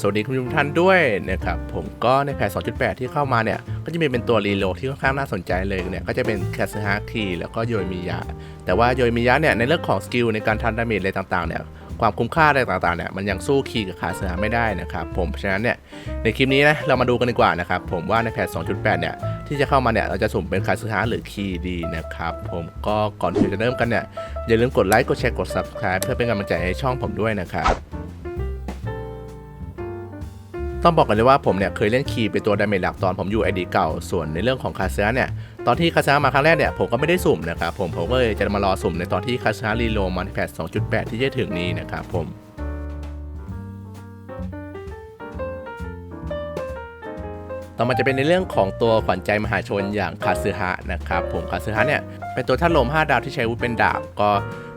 สวัสดีคุณผู้ชมท่านด้วยนะครับผมก็ในแพท2.8 ที่เข้ามาเนี่ย ก็จะมีเป็นตัวรีโลที่ค่อนข้างน่าสนใจเลยเนี่ย ก็จะเป็นแคสฮาร์คีแล้วก็โยยมิยะ แต่ว่าโยยมิยะเนี่ย ในเรื่องของสกิลในการทำดาเมจอะไรต่างๆเนี่ยความคุ้มค่าอะไรต่างๆเนี่ยมันยังสู้คีกับคาสฮาไม่ได้นะครับผมเพราะฉะนั้นเนี่ยในคลิปนี้นะเรามาดูกันดีกว่านะครับผมว่าในแพท 2.8 เนี่ยที่จะเข้ามาเนี่ยเราจะสุ่มเป็นคาสฮาหรือคีดีนะครับผมก็ก่อนที่จะเริ่มกันเนี่ยอย่าลืมกดไลค์กดแชร์กด subscribe เพื่อเป็นกำลังใจให้ช่องผมด้วยนะครับ ต้องบอกกันเลยว่าผมเนี่ยเคยเล่นคีย์เป็นตัวดาเมจหลักตอนผมอยู่ไอดีเก่า ส่วนในเรื่องของคาเซาเนี่ยตอนที่คาเซามาครั้งแรกเนี่ยผมก็ไม่ได้สุ่มนะครับผมผมก็เลยจะมารอสุ่มในตอนที่คาเซารีโลมันแพท2.8 ที่จะถึงนี้นะครับผมต่อมาจะเป็นในเรื่องของตัวขวัญใจมหาชนอย่างคาซึฮะนะครับผมคาซึฮะเนี่ยเป็นตัวท่านลม 5 ดาวที่ใช้วุธเป็นดาบก็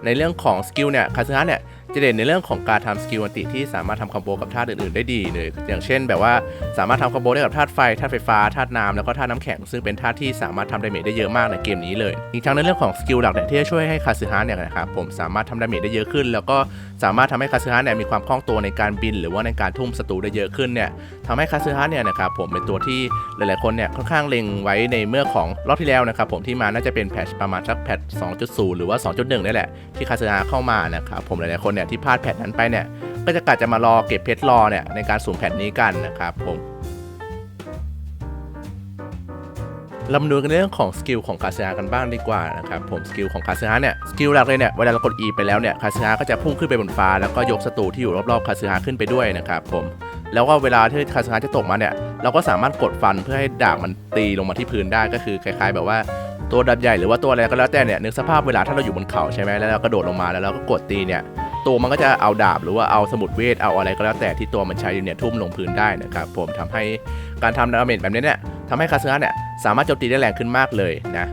ในเรื่องของสกิลเนี่ยคาซึฮะเนี่ย จะเด่นในเรื่องของการทำสกิลอันติที่สามารถทำคอมโบกับธาตุอื่นๆได้ดีเลยอย่างเช่น แบบว่าสามารถทำคอมโบได้กับธาตุไฟธาตุไฟฟ้าธาตุน้ำแล้วก็ธาตุน้ำแข็งซึ่งเป็นธาตุที่สามารถทำดาเมจได้เยอะมากในเกมนี้เลยอีกทั้งในเรื่องของสกิลหลักเนี่ยที่จะช่วยให้คาซึฮะเนี่ยนะครับผมสามารถทำดาเมจได้เยอะขึ้น แล้วก็สามารถทำให้คาซึฮะเนี่ยมีความคล่องตัวในการบิน หรือว่าในการทุ่มศัตรูได้เยอะขึ้นเนี่ยทำให้คาซึฮะเนี่ยนะครับผมเป็นตัวที่หลายๆคนเนี่ยค่อนข้างเล็งไว้ในเมื่อของรอบที่แล้วนะครับผมที่มาน่าจะเป็นแพทช์ประมาณสักแพทช์2.0 หรือว่า 2.1นี่แหละที่คาซึฮะเข้ามานะครับผมหลายๆคนเนี่ยที่พลาดแพทช์นั้นไปเนี่ยก็จะกะจะมารอเก็บเพชรรอเนี่ยในการสุ่มแพทช์นี้กันนะครับผมเรามาดูกันเรื่องของสกิลของคาเซากันบ้างดีกว่านะครับผมสกิลของคาเซาเนี่ยสกิลหลักเลยเนี่ยเวลาเรากด E ไปแล้วเนี่ยคาเซาก็จะพุ่งขึ้นไปบนฟ้า แล้วก็ยกศัตรูที่อยู่รอบๆคาเซาขึ้นไปด้วยนะครับผมแล้วก็เวลาที่คาเซาจะตกมาเนี่ยเราก็สามารถกดฟันเพื่อให้ดาบมันตีลงมาที่พื้นได้ก็คือคล้ายๆ แบบว่าตัวดาบใหญ่หรือว่าตัวอะไรก็แล้วแต่เนี่ยนึกสภาพเวลาถ้าเราอยู่บนเขาใช่ไหมแล้วเรากระโดดลงมาแล้วเราก็กดตีเนี่ย ตัวมันก็จะเอาดาบหรือว่าเอาสมุดเวทเอาอะไรก็แล้วแต่ที่ตัวมันใช้อยู่เนี่ยทุ่มลงพื้นได้นะครับผมทำให้การทำดาเมจแบบนี้เนี่ยทำให้คาเซาเนี่ยสามารถโจมตีได้แรงขึ้นมากเลยนะ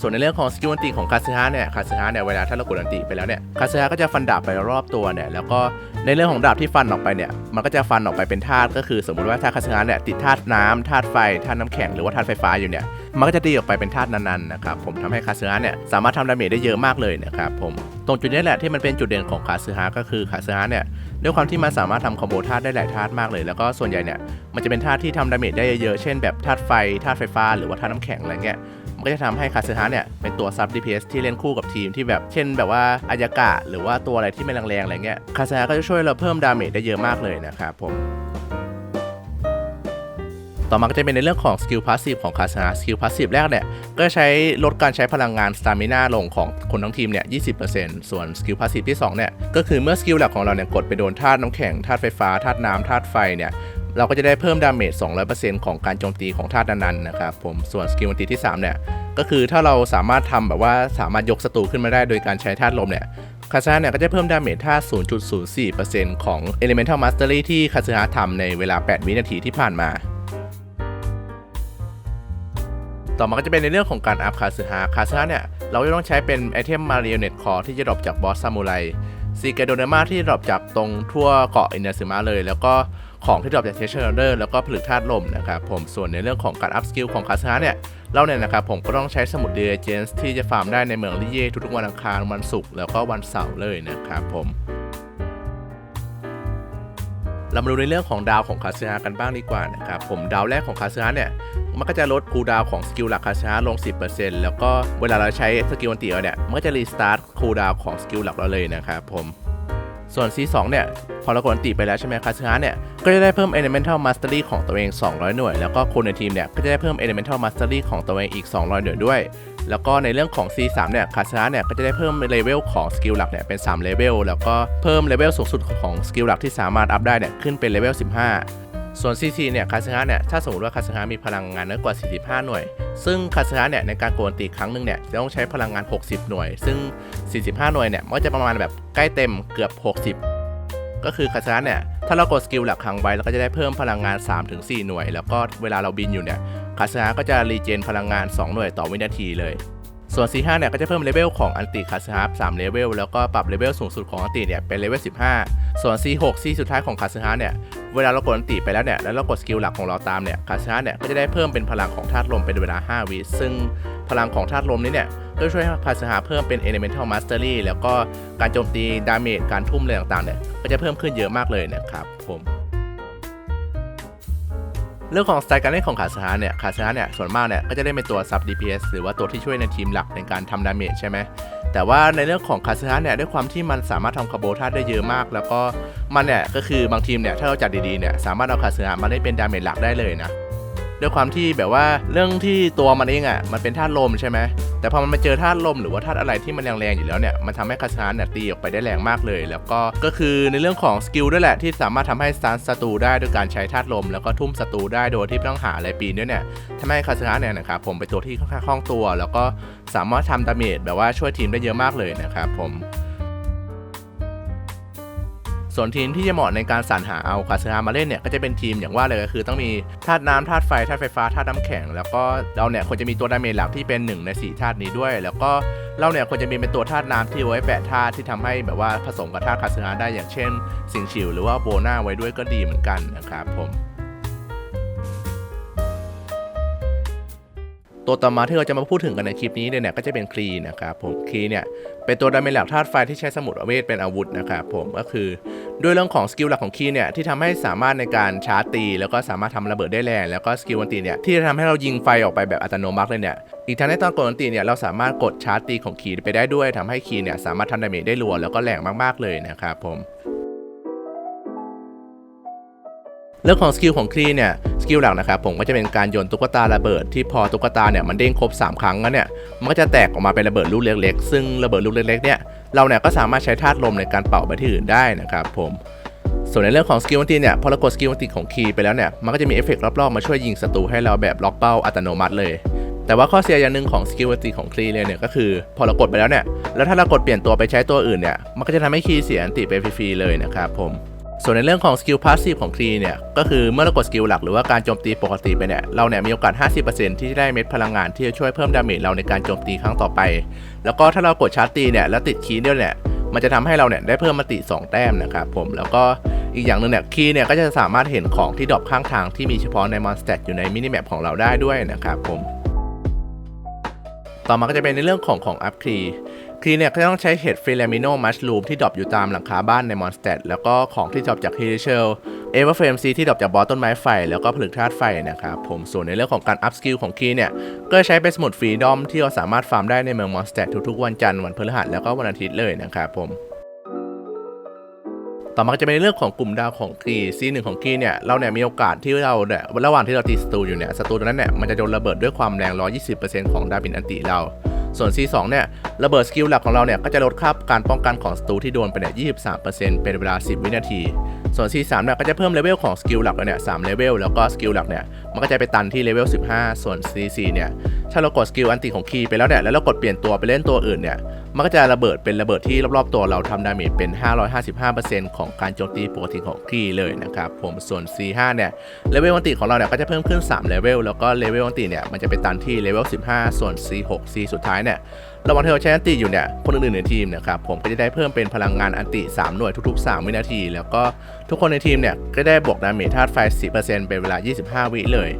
ส่วนในเรื่องของสกิลอันติของคาซึฮะเนี่ยคาซึฮะเนี่ยเวลาถ้าเรากดอันติไปแล้วเนี่ยคาซึฮะก็จะฟันดาบไปรอบตัวเนี่ยแล้วก็ในเรื่องของดาบที่ฟันออกไปเนี่ยมันก็จะฟันออกไปเป็นธาตุก็คือ สมมุติว่าถ้าคาซึฮะเนี่ยติดธาตุน้ำธาตุไฟธาตุน้ำแข็งหรือว่าธาตุไฟฟ้าอยู่เนี่ยมันก็จะตีออกไปเป็นธาตุนั้นๆนะครับผมทำให้คาซึฮะเนี่ยสามารถทำดาเมจได้เยอะมากเลยนะครับผมตรงจุดนี้แหละที่มันเป็นจุดเด่นของคาซึฮะก็คือคาซึฮะเนี่ยด้วยความที่มันสามารถทำคอมโบธาตุได้หลายธาตุมากเลย แล้วก็ส่วนใหญ่เนี่ยมันจะเป็นธาตุที่ทำดาเมจได้เยอะๆเช่นแบบธาตุไฟธาตุไฟฟ้าหรือว่าธาตุน้ำแข็งอะไรเงี้ย ก็จะทำให้คาซึฮะเนี่ยเป็นตัวซับ DPS ที่เล่นคู่กับทีมที่แบบเช่นแบบว่าอายากะ หรือว่าตัวอะไรที่ไม่แรงๆอะไรเงี้ยคาซึฮะก็จะช่วยเราเพิ่มดาเมจได้เยอะมากเลยนะครับผมต่อมาก็จะเป็นในเรื่องของสกิลพาสซีฟของคาสนาสกิลพาสซีฟแรกเนี่ย ก็ใช้ลดการใช้พลังงานสตามินาลงของคนทั้งทีมเนี่ย 20%ส่วนสกิลพาสซีฟที่ 2 เนี่ย ก็คือเมื่อสกิลหลักของเราเนี่ย กดไปโดนธาตุน้ำแข็ง ธาตุไฟฟ้า ธาตุน้ำธาตุไฟเนี่ย เราก็จะได้เพิ่มดาเมจ 200%ของการโจมตีของธาตุนั้นๆนะครับผมส่วนสกิลอันติที่ 3 เนี่ย ก็คือถ้าเราสามารถทำแบบว่าสามารถยกศัตรูขึ้นมาได้โดยการใช้ธาตุลมเนี่ยคาซึฮะเนี่ยก็จะเพิ่มดาเมจท่า 0.04%ของ Elemental Mastery ที่คาซึฮะทำในเวลา 8 วินาทีที่ผ่านมา ต่อมาก็จะเป็นในเรื่องของการอัพคาซึฮะคาซึฮะเนี่ย เราจะต้องใช้เป็นไอเทมมาริโอเน็ตคอที่จะดรอปจากบอสซามูไร ซีเกโดเนมาที่ดรอปจากตรงทั่วเกาะอินเนซึมะเลย แล้วก็ของที่ดรอปจากเทเชอร์เดอร์แล้วก็ผลึกธาตุลมนะครับผมส่วนในเรื่องของการอัพสกิลของคาซึฮะเนี่ยเราเนี่ยนะครับผมก็ต้องใช้สมุดเดเจนส์ที่จะฟาร์มได้ในเมืองลิเย่ทุกๆวันอังคารวันศุกร์แล้วก็วันเสาร์เลยนะครับผมเรามาดูในเรื่องของดาวของคาซึฮะกันบ้างดีกว่านะครับผมดาวแรกของคาซึฮะเนี่ยมันก็จะลดคูดาวของสกิลหลักคาซึฮะลง 10%แล้วก็เวลาเราใช้สกิลอันติเนี่ยมันก็จะรีสตาร์ท คูลดาวของสกิลหลักเราเลยนะครับผมส่วน C2 เนี่ย พอเรากดอันติไปแล้วใช่ไหมคาซึฮะเนี่ย ก็จะได้เพิ่ม Elemental Mastery ของตัวเอง 200 หน่วย แล้วก็คนในทีมเนี่ย ก็จะได้เพิ่ม Elemental Mastery ของตัวเองอีก 200 หน่วยด้วย แล้วก็ในเรื่องของ C3 เนี่ยคาซึฮะเนี่ย ก็จะได้เพิ่มเลเวลของสกิลหลักเนี่ย เป็น3เลเวล แล้วก็เพิ่มเลเวลสูงสุดของสกิลหลักที่สามารถอัพได้เนี่ย ขึ้นเป็นเลเวล 15 ส่วน CC เนี่ยคาซึฮะเนี่ยถ้าสมมติว่าคาซึฮะมีพลังงานน้อยกว่า 45 หน่วย ซึ่งคาซึฮะเนี่ยในการโกนตีครั้งหนึ่งเนี่ยจะต้องใช้พลังงาน 60 หน่วย ซึ่ง 45 หน่วยเนี่ยมันก็จะประมาณแบบใกล้เต็มเกือบ 60ก็คือคาซึฮะเนี่ย ถ้าเรากดสกิลหลักครั้งไว้เราก็จะได้เพิ่มพลังงาน 3-4 หน่วย แล้วก็เวลาเราบินอยู่เนี่ยคาซึฮะก็จะรีเจนพลังงาน 2 หน่วยต่อวินาทีเลย ส่วน C5 เนี่ยก็จะเพิ่มเลเวลของอันติคาซึฮะ3เลเวลแล้วก็ปรับเลเวลสูงสุดของอันติเนี่ยเป็นเลเวล 15 ส่วน C6 C สุดท้ายของคาซึฮะเนี่ยเวลาเรากดอันติไปแล้วเนี่ยแล้วเรากดสกิลหลักของเราตามเนี่ยคาซึฮะเนี่ยก็จะได้เพิ่มเป็นพลังของธาตุลมเป็นเวลา 5 วิซึ่งพลังของธาตุลมนี้เนี่ยก็ช่วยให้คาซึฮะเพิ่มเป็น Elemental Mastery แล้วก็การโจมตีดาเมจการทุ่มอะไรต่างๆเนี่ยก็จะเพิ่มขึ้นเยอะมากเลยนะครับผม เรื่องของสไตล์การเล่นของขาสฮาเนี่ยขาสฮาเนี่ยส่วนมากเนี่ยก็จะเล่นเป็นตัวซับ DPS หรือว่าตัวที่ช่วยในทีมหลักในการทำดาเมจใช่ไหมแต่ว่าในเรื่องของคาสฮาเนี่ยด้วยความที่มันสามารถทำคาร์โบธาตุได้เยอะมาก แล้วก็มันเนี่ยก็คือบางทีมเนี่ยถ้าเราจัดดีๆเนี่ยสามารถเอาคาสฮามาเล่นเป็นดาเมจหลักได้เลยนะ ด้วยความที่แบบว่าเรื่องที่ตัวมันเองอะมันเป็นธาตุลมใช่ไหมแต่พอมันมาเจอธาตุลมหรือว่าธาตุอะไรที่มันแรงๆอยู่แล้วเนี่ยมันทำให้คาสฮาเนี่ยตีออกไปได้แรงมากเลย แล้วก็ก็คือในเรื่องของสกิลด้วยแหละที่สามารถทำให้สตาร์ศัตรูได้โดยการใช้ธาตุลม แล้วก็ทุ่มศัตรูได้โดยที่ไม่ต้องหาอะไรปีนด้วยเนี่ยทำให้คาซึฮะเนี่ยนะครับผมเป็นตัวที่ค่อนข้างคล่องตัว แล้วก็สามารถทำดาเมจแบบว่าช่วยทีมได้เยอะมากเลยนะครับผม ส่วนทีมที่จะเหมาะในการสรรหาเอาคาซึฮะมาเล่นเนี่ยก็จะเป็นทีมอย่างว่าเลยก็คือต้องมีธาตุน้ำธาตุไฟธาตุไฟฟ้าธาตุน้ำแข็ง แล้วก็เราเนี่ยควรจะมีตัวดาเมจหลักที่เป็นหนึ่งในสี่ธาตุนี้ด้วย แล้วก็เราเนี่ยควรจะมีเป็นตัวธาตุน้ำที่ไว้แปะธาตุที่ทำให้แบบว่าผสมกับธาตุคาซึฮะได้อย่างเช่น สิงชิวหรือว่าโบนาไว้ด้วยก็ดีเหมือนกันนะครับผม ตัวต่อมาที่เราจะมาพูดถึงกันในคลิปนี้เนี่ยก็จะเป็นคลีนะครับผมคลีเนี่ยเป็นตัวดาเมจหลักธาตุไฟที่ใช้สมุดเวทเป็นอาวุธนะครับผมก็คือด้วยเรื่องของสกิลหลักของคีเนี่ยที่ทำให้สามารถในการชาร์จตี แล้วก็สามารถทำระเบิดได้แรงแล้วก็สกิลวันตีเนี่ยที่จะทำให้เรายิงไฟออกไปแบบอัตโนมัติเลยเนี่ยอีกทั้งในตอนกดวันตีเนี่ยเราสามารถกดชาร์จตีของคีไปได้ด้วยทำให้คีเนี่ยสามารถทำดาเมจได้รัวแล้วก็แรงมากๆเลยนะครับผม เรื่องของสกิลของคลีเนี่ยสกิลหลักนะครับผมก็จะเป็นการโยนตุ๊กตาระเบิดที่พอตุ๊กตาเนี่ยมันเด้งครบ 3 ครั้งแล้วเนี่ยมันก็จะแตกออกมาเป็นระเบิดลูกเล็กๆ ซึ่งระเบิดลูกเล็กๆเนี่ยเราเนี่ยก็สามารถใช้ธาตุลมในการเป่าไปที่อื่นได้นะครับผมส่วนในเรื่องของสกิลวันตีเนี่ยพอเรากดสกิลวันตีของคีไปแล้วเนี่ยมันก็จะมีเอฟเฟกต์รอบๆมาช่วยยิงศัตรูให้เราแบบล็อกเป้าอัตโนมัติเลย แต่ว่าข้อเสียอย่างหนึ่งของสกิลวันตีของคลีเลยเนี่ยก็คือ พอเรากดไปแล้วเนี่ยแล้วถ้าเรากดเปลี่ยนตัวไปใช้ตัวอื่นเนี่ยมันก็จะทำให้คีเสียอันติไปฟรีๆเลยนะครับผม ส่วนในเรื่องของสกิลพาสซีฟของคลีเนี่ยก็คือเมื่อเรากดสกิลหลักหรือว่าการโจมตีปกติไปเนี่ยเราเนี่ยมีโอกาส 50%ที่จะได้เม็ดพลังงานที่จะช่วยเพิ่มดาเมจเราในการโจมตีครั้งต่อไป แล้วก็ถ้าเรากดชาร์จตีเนี่ยแล้วติดคีย์เนี่ยเนี่ยมันจะทำให้เราเนี่ยได้เพิ่มมาติ 2 แต้มนะครับผมแล้วก็อีกอย่างหนึ่งเนี่ยคีย์เนี่ยก็จะสามารถเห็นของที่ดรอปข้างทางที่มีเฉพาะในมอนสเตตอยู่ในมินิแมปของเราได้ด้วยนะครับผมต่อมาก็จะเป็นในเรื่องของของอัพคลี คลีเนี่ยก็ต้องใช้เห็ดฟิลมิโนมัชลูมที่ดรอปอยู่ตามหลังคาบ้านในมอนสเตตแล้วก็ของที่ดรอปจากฮิลิเชลเอเวอร์เฟรมซีที่ดรอปจากบอสต้นไม้ไฟ แล้วก็ผลึกธาตุไฟนะครับผมส่วนในเรื่องของการอัพสกิลของคีเนี่ย ก็ใช้เป็นสมุดฟรีดอมที่เราสามารถฟาร์มได้ในเมืองมอนสเตตทุกๆวันจันทร์วันพฤหัสแล้วก็วันอาทิตย์เลยนะครับผมต่อมาจะเป็นเรื่องของกลุ่มดาวของกีซีหนึ่งของกีเนี่ยเราเนี่ยมีโอกาสที่เราเนี่ยระหว่างที่เราตีศัตรูอยู่เนี่ยศัตรูตัวนั้นเนี่ยมันจะโดนระเบิดด้วยความแรง 120%ของดาบินอันติเรา ส่วน C2 เนี่ยระเบิดสกิลหลักของเราเนี่ยก็จะลดค่าการป้องกันของศัตรูที่โดนไปเนี่ย23%เป็นเวลา 10 วินาที ส่วน C3 เนี่ยก็จะเพิ่มเลเวลของสกิลหลักเราเนี่ย3เลเวลแล้วก็สกิลหลักเนี่ยมันก็จะไปตันที่เลเวล15 ส่วน C4 เนี่ย ถ้าเรากดสกิลอันติของคีย์ไปแล้วเนี่ยแล้วเรากดเปลี่ยนตัวไปเล่นตัวอื่นเนี่ยมันก็จะระเบิดเป็นระเบิดที่รอบๆตัวเราทำดาเมจเป็น 555%ของการโจมตีปกติของคีย์เลยนะครับผมส่วน C5 เนี่ยเลเวลอันติของเราเนี่ยก็จะเพิ่มขึ้น3เลเวลแล้วก็เลเวลอันติเนี่ยมันจะไปตันที่เลเวล15 ส่วน C6 C สุดท้ายเนี่ยระหว่างที่เราใช้อันติอยู่เนี่ยคนอื่นๆในทีมนะครับผมก็จะได้เพิ่มเป็นพลังงานอันติ 3 หน่วยทุกๆ 3 วินาที แล้วก็ทุกคนในทีมเนี่ยก็ได้บวกดาเมจธาตุไฟ 10%เป็นเวลา 25 วิเลย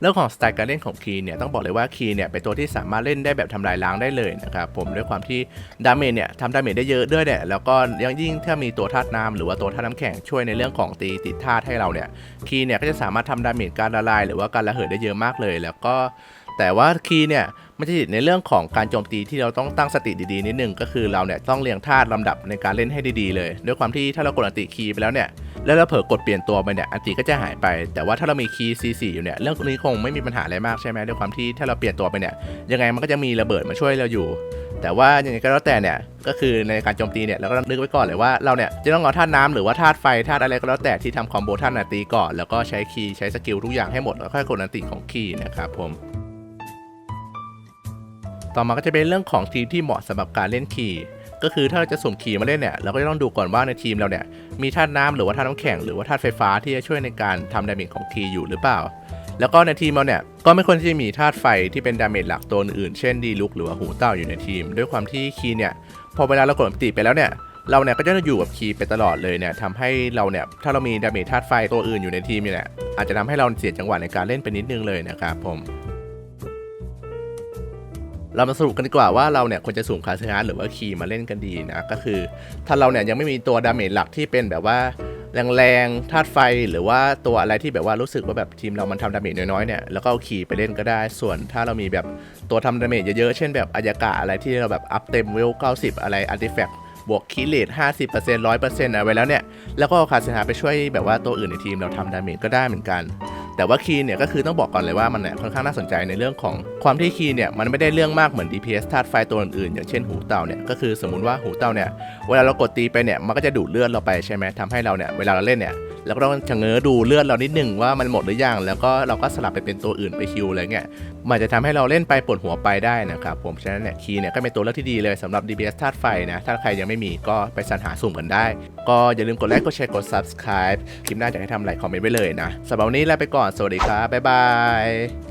เรื่องของสไตล์การเล่นของคีเนี่ยต้องบอกเลยว่าคีเนี่ยเป็นตัวที่สามารถเล่นได้แบบทำลายล้างได้เลยนะครับผมด้วยความที่ดาเมจเนี่ยทำดาเมจได้เยอะด้วยเนี่ยแล้วก็ยังยิ่งถ้ามีตัวธาตุน้ำหรือว่าตัวธาตุน้ำแข็งช่วยในเรื่องของตีติดธาตุให้เราเนี่ยคีเนี่ยก็จะสามารถทำดาเมจการละลาย หรือว่าการระเหยได้เยอะมากเลย แล้วก็ แต่ว่าคีย์เนี่ยมันจะติดในเรื่องของการโจมตีที่เราต้องตั้งสติดีๆนิดนึงก็คือเราเนี่ยต้องเรียงธาตุลำดับในการเล่นให้ดีๆเลย ด้วยความที่ถ้าเรากดอันติคีย์ไปแล้วเนี่ยแล้วเราเผลอกดเปลี่ยนตัวไปเนี่ยอันติก็จะหายไป แต่ว่าถ้าเรามีคีย์ C4 อยู่เนี่ยเรื่องนี้คงไม่มีปัญหาอะไรมากใช่ไหมด้วยความที่ถ้าเราเปลี่ยนตัวไปเนี่ยยังไงมันก็จะมีระเบิดมาช่วยเราอยู่ แต่ว่าอยังไงก็แล้วแต่เนี่ยก็คือในการโจมตีเนี่ยเราก็ต้องนึกไว้ก่อนเลยว่าเราเนี่ยจะต้องเอาธาตุน้ำหรือว่าธาตุไฟธาตุอะไรก็แล้วแต่ที่ทำคอมโบธาตุนาตีก่อนแล้วก็ใช้คีย์ใช้สกิลทุกอย่างให้หมดแล้วค่อยกดอันติของคีย์นะครับผม ต่อมาก็จะเป็นเรื่องของทีมที่เหมาะสำหรับการเล่นคีย์ก็คือถ้าเราจะสุ่มคีย์มาเล่นเนี่ยเราก็จะต้องดูก่อนว่าในทีมเราเนี่ยมีธาตุน้ำหรือว่าธาตุน้ำแข็งหรือว่าธาตุไฟฟ้าที่จะช่วยในการทำดาเมจของคีอยู่หรือเปล่า แล้วก็ในทีมเราเนี่ยก็ไม่ควรที่จะมีธาตุไฟที่เป็นดาเมจหลักตัวอื่นเช่นดีลุกหรือว่าหูเต่าอยู่ในทีม ด้วยความที่คีเนี่ยพอเวลาเรากดอันติไปแล้วเนี่ยเราเนี่ยก็จะอยู่กับคีไปตลอดเลยเนี่ยทำให้เราเนี่ยถ้าเรามีดาเมจธาตุไฟตัวอื่นอยู่ในทีมเนี่ยอาจจะทำให้เราเสียจังหวะในการเล่นไปนิดนึงเลยนะครับผม เรามาสรุปกันดีกว่าว่าเราเนี่ยควรจะสุ่มคาสฮาร์หรือว่าคีมาเล่นกันดีนะก็คือ ถ้าเราเนี่ยยังไม่มีตัวดาเมจหลักที่เป็นแบบว่าแรงๆธาตุไฟหรือว่าตัวอะไรที่แบบว่ารู้สึกว่าแบบทีมเรามันทำดาเมจน้อยๆเนี่ยแล้วก็เอาคีย์ไปเล่นก็ได้ ส่วนถ้าเรามีแบบตัวทำดาเมจเยอะๆ เช่นแบบอายากะอะไรที่เราแบบอัพเต็มเวล 90 อะไรอาร์ติแฟกต์บวกคีเลท50% 100%อะไรไว้แล้วเนี่ย แล้วก็เอาคาสฮาร์ไปช่วยแบบว่าตัวอื่นในทีมเราทำดาเมจก็ได้เหมือนกัน แต่ว่าคีนเนี่ยก็คือต้องบอกก่อนเลยว่ามันเนี่ยค่อนข้างน่าสนใจในเรื่องของความที่คีนเนี่ยมันไม่ได้เรื่องมากเหมือน DPS ธาตุไฟตัวอื่นๆอย่างเช่นหูเต่าเนี่ยก็คือสมมุติว่าหูเต่าเนี่ยเวลาเรากดตีไปเนี่ยมันก็จะดูดเลือดเราไปใช่ไหมทำให้เราเนี่ยเวลาเราเล่นเนี่ย แล้วก็ต้องชะเง้อดูเลือดเรานิดหนึ่งว่ามันหมดหรือยังแล้วก็เราก็สลับไปเป็นตัวอื่นไปฮิวอะไรเงี้ยมันจะทำให้เราเล่นไปปวดหัวไปได้นะครับผมฉะนั้นเนี่ยคีย์เนี่ยก็เป็นตัวเลือกที่ดีเลยสำหรับ DPS ธาตุไฟนะถ้าใครยังไม่มีก็ไปสรรหาสุ่มกันได้ ก็อย่าลืมกดไลค์กดแชร์กด subscribe คลิปหน้าจะให้ทำอะไรคอมเมนต์ไว้เลยนะสำหรับวันนี้ลาไปก่อนสวัสดีครับบ๊ายบาย